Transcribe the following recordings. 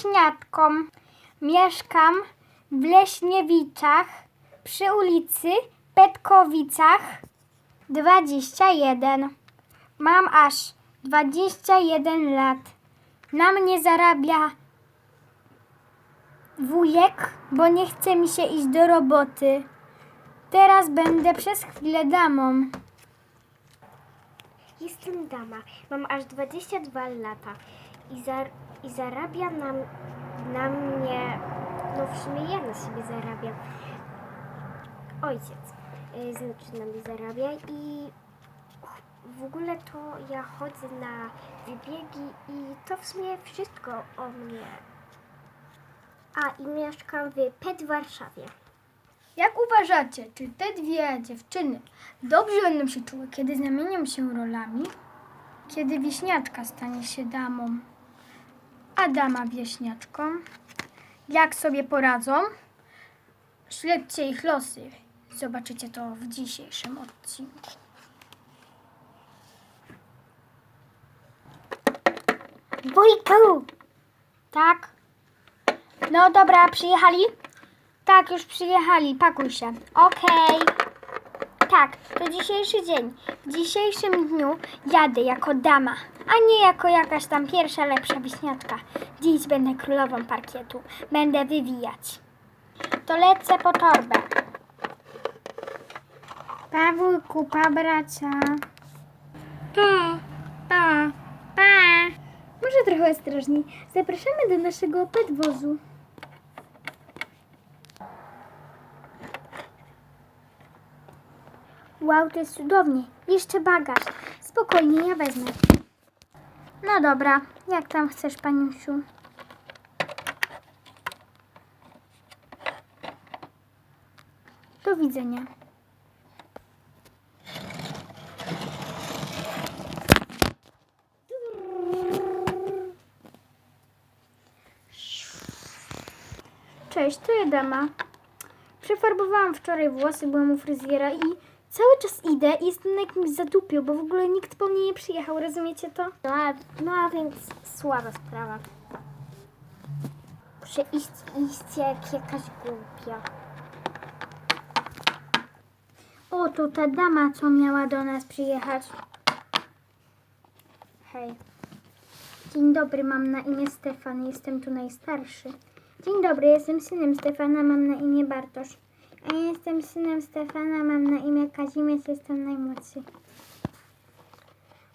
Jestem wieśniaczką. Mieszkam w Leśniewiczach przy ulicy Petkowicach 21. Mam aż 21 lat. Na mnie zarabia wujek, bo nie chce mi się iść do roboty. Teraz będę przez chwilę damą. Jestem dama, mam aż 22 lata i, zar- i zarabia na, mnie, no w sumie ja na siebie zarabiam. Ojciec, y, znaczy na mnie zarabia i w ogóle to ja chodzę na wybiegi i to w sumie wszystko o mnie. A i mieszkam w PET Warszawie. Jak uważacie, czy te dwie dziewczyny dobrze będą się czuły, kiedy zamienią się rolami? Kiedy wieśniaczka stanie się damą, a dama wieśniaczką? Jak sobie poradzą? Śledźcie ich losy. Zobaczycie to w dzisiejszym odcinku. Wujku! Tak? No dobra, przyjechali? Tak, już przyjechali, pakuj się. Okej. Tak, to dzisiejszy dzień. W dzisiejszym dniu jadę jako dama, a nie jako jakaś tam pierwsza lepsza wiśniaczka. Dziś będę królową parkietu. Będę wywijać. To lecę po torbę. Pa, wujku, pa, bracia. Pa, pa, pa. Może trochę ostrożniej. Zapraszamy do naszego podwozu. Wow, to jest cudownie. Jeszcze bagaż. Spokojnie, ja wezmę. No dobra, jak tam chcesz, paniusiu? Do widzenia. Cześć, to ja dama. Przefarbowałam wczoraj włosy, byłam u fryzjera i cały czas idę i jestem na jakimś zadupiu, bo w ogóle nikt po mnie nie przyjechał, rozumiecie to? No a, no a więc słaba sprawa. Muszę iść, iść jak jakaś głupia. O, to ta dama, co miała do nas przyjechać. Hej. Dzień dobry, mam na imię Stefan, jestem tu najstarszy. Dzień dobry, jestem synem Stefana, mam na imię Bartosz. A ja jestem synem Stefana, mam na imię Kazimierz, jestem najmłodszy.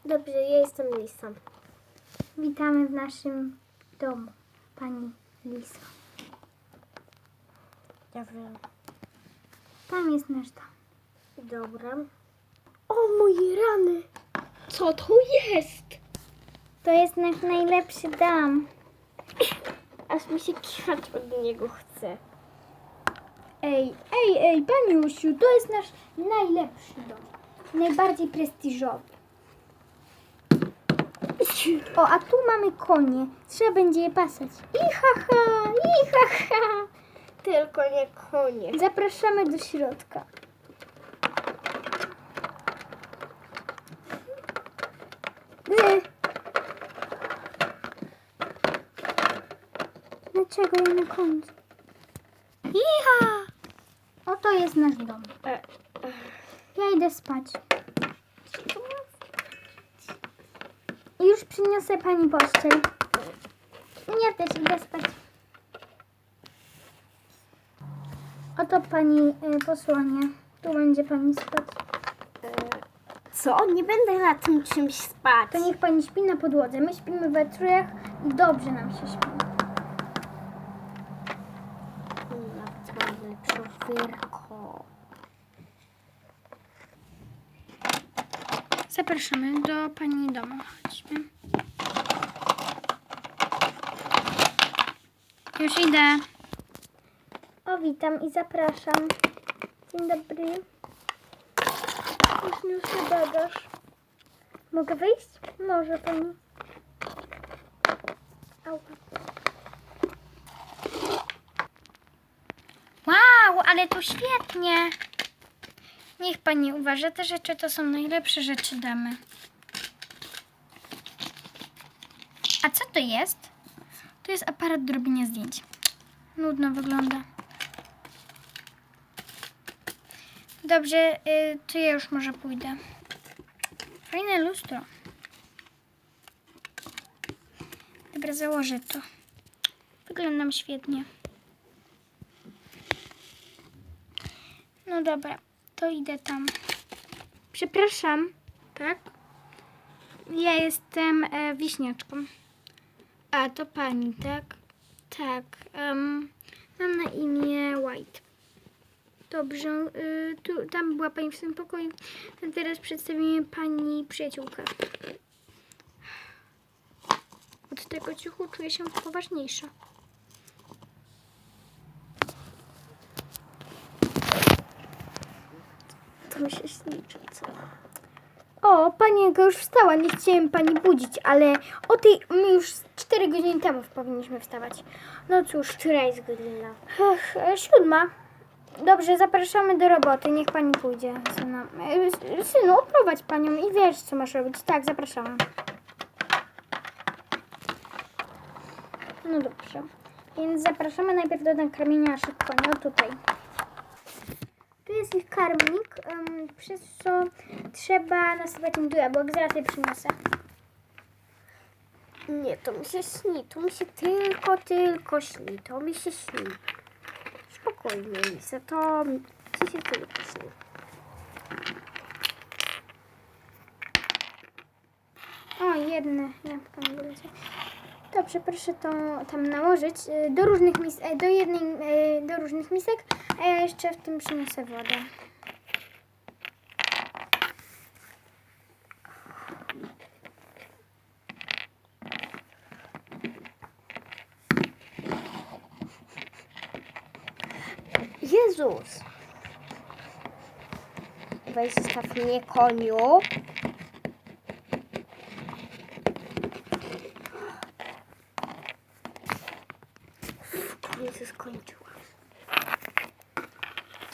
Dobrze, ja jestem Lisa. Witamy w naszym domu, pani Liso. Dobrze. Tam jest nasz dom. Dobra. O moje rany! Co to jest? To jest nasz najlepszy dom. Aż mi się kichać od niego chce. Ej, ej, ej, paniusiu, to jest nasz najlepszy dom. Najbardziej prestiżowy. O, a tu mamy konie. Trzeba będzie je pasać. I ha, ha, i ha, ha. Tylko nie konie. Zapraszamy do środka. Dlaczego ja na końcu? Iha! Oto jest nasz dom. E, Ja idę spać. I już przyniosę pani pościel. Ja też idę spać. Oto pani y, posłanie. Tu będzie pani spać. Co? Nie będę na tym czymś spać. To niech pani śpi na podłodze. My śpimy we trójach i dobrze nam się śpi. Zapraszamy do pani domu. Chodźmy. Już idę. O, witam i zapraszam. Dzień dobry. Już niosę bagaż. Mogę wyjść? Może pani. Ała. Wow, ale tu świetnie. Niech pani uważa, te rzeczy to są najlepsze rzeczy damy. A co to jest? To jest aparat do robienia zdjęć. Nudno wygląda. Dobrze, y, to ja już może pójdę. Fajne lustro. Dobra, założę to. Wyglądam świetnie. No dobra, to idę tam. Przepraszam. Tak? Ja jestem e, wiśniaczką. A, to pani, tak? Tak. em, mam na imię White. Dobrze, y, tu, tam była pani w tym pokoju. A teraz przedstawimy pani przyjaciółkę. Od tego ciuchu czuję się poważniejsza. Mi się śni, czy co? O, panienka już wstała, nie chciałem pani budzić, ale o tej my już 4 godziny temu powinniśmy wstawać. No cóż, Która jest godzina? Ech, siódma. Dobrze, zapraszamy do roboty. Niech pani pójdzie, syna. E, Synu, oprowadź panią i wiesz, co masz robić. Tak, zapraszamy. No dobrze. Więc zapraszamy najpierw do nakarmienia szybko, no tutaj. Jest ich karmnik, em, przez co trzeba nasypać im tu jabłek. Zaraz je przyniosę. Nie, to mi się śni. To mi się tylko, tylko śni. To mi się śni. Spokojnie, Lisa. To mi się tylko śni. O, jedne. Dobrze, proszę to tam nałożyć y, do różnych mis, e, do jednej, e, do różnych misek, a ja jeszcze w tym przyniosę wodę. Jezus! Weź zostaw mnie, koniu. W końcu skończyła.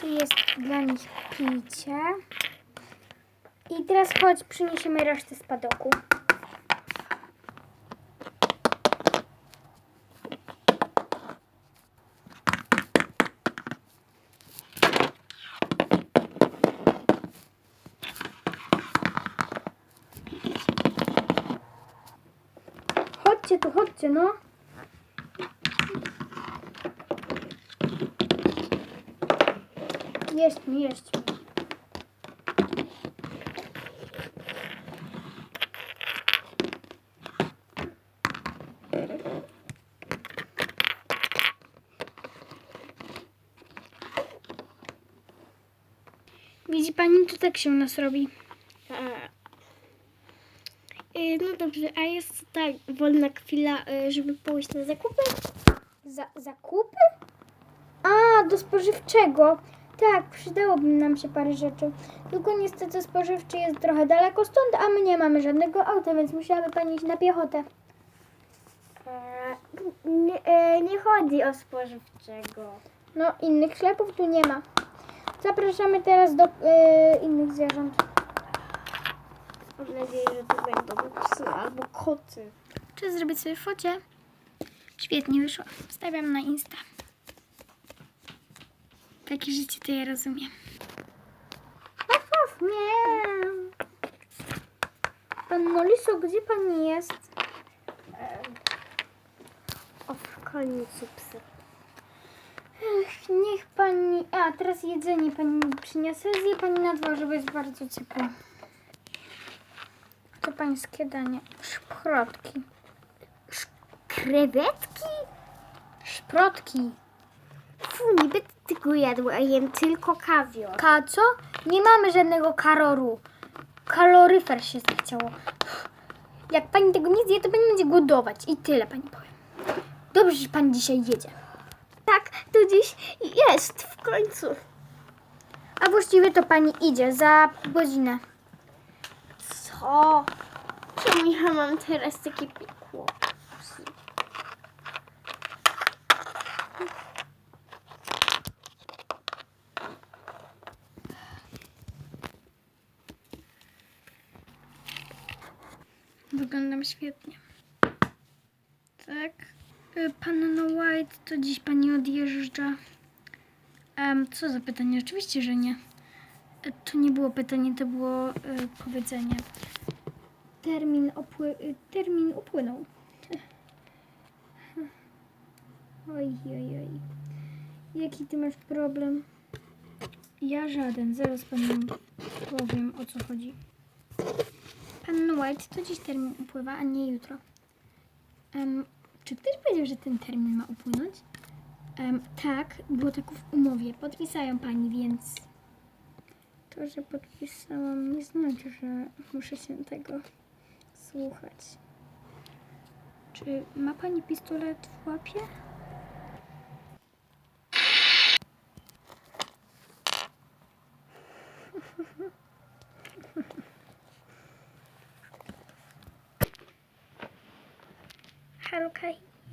Tu jest dla nich picie. I teraz chodź, przyniesiemy resztę spadoku. Chodźcie tu, chodźcie, no. Jeść mi, jeść. Widzi pani, to tak się u nas robi. Y, No dobrze, a jest tak wolna chwila, y, żeby pójść na zakupy? Za, zakupy? A, do spożywczego. Tak, przydałoby nam się parę rzeczy. Tylko niestety spożywczy jest trochę daleko stąd, a my nie mamy żadnego auta, więc musiałaby pani iść na piechotę. E, Nie, e, nie chodzi o spożywczego. No, innych sklepów tu nie ma. Zapraszamy teraz do e, innych zwierząt. Mam nadzieję, że to będą psy albo koty. Czy zrobić sobie focie? Świetnie wyszło. Wstawiam na Insta. Takie życie to ja rozumiem. Of, nie. Panno Liso, gdzie pani jest? O, w końcu psy. Ech, niech pani... A, teraz jedzenie pani przyniosę. Zje pani na dworze, bo jest bardzo ciepło. To pańskie danie. Szprotki. Krewetki? Szprotki. Fu, niby tylko jadła, a jem tylko kawior. Ka co? Nie mamy żadnego karoru. Kaloryfer się zachciało. Jak pani tego nie zje, to pani będzie głodować. I tyle pani powiem. Dobrze, że pani dzisiaj jedzie. Tak, to dziś jest w końcu. A właściwie to pani idzie za godzinę. Co? Czemu ja mam teraz takie piekło? Wyglądam świetnie. Tak. Y, Panno White, to dziś pani odjeżdża. Em, co za pytanie? Oczywiście, że nie. Y, To nie było pytanie, to było y, powiedzenie. Termin, opły- y, termin upłynął. Oj, oj, oj. Jaki ty masz problem? Ja żaden. Zaraz panu powiem o co chodzi. Pan White, to dziś termin upływa, a nie jutro. Em, czy ktoś powiedział, że ten termin ma upłynąć? Em, tak, było tak w umowie. Podpisają pani, więc to, że podpisałam, nie znaczy, że muszę się tego słuchać. Czy ma pani pistolet w łapie?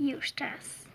Już czas.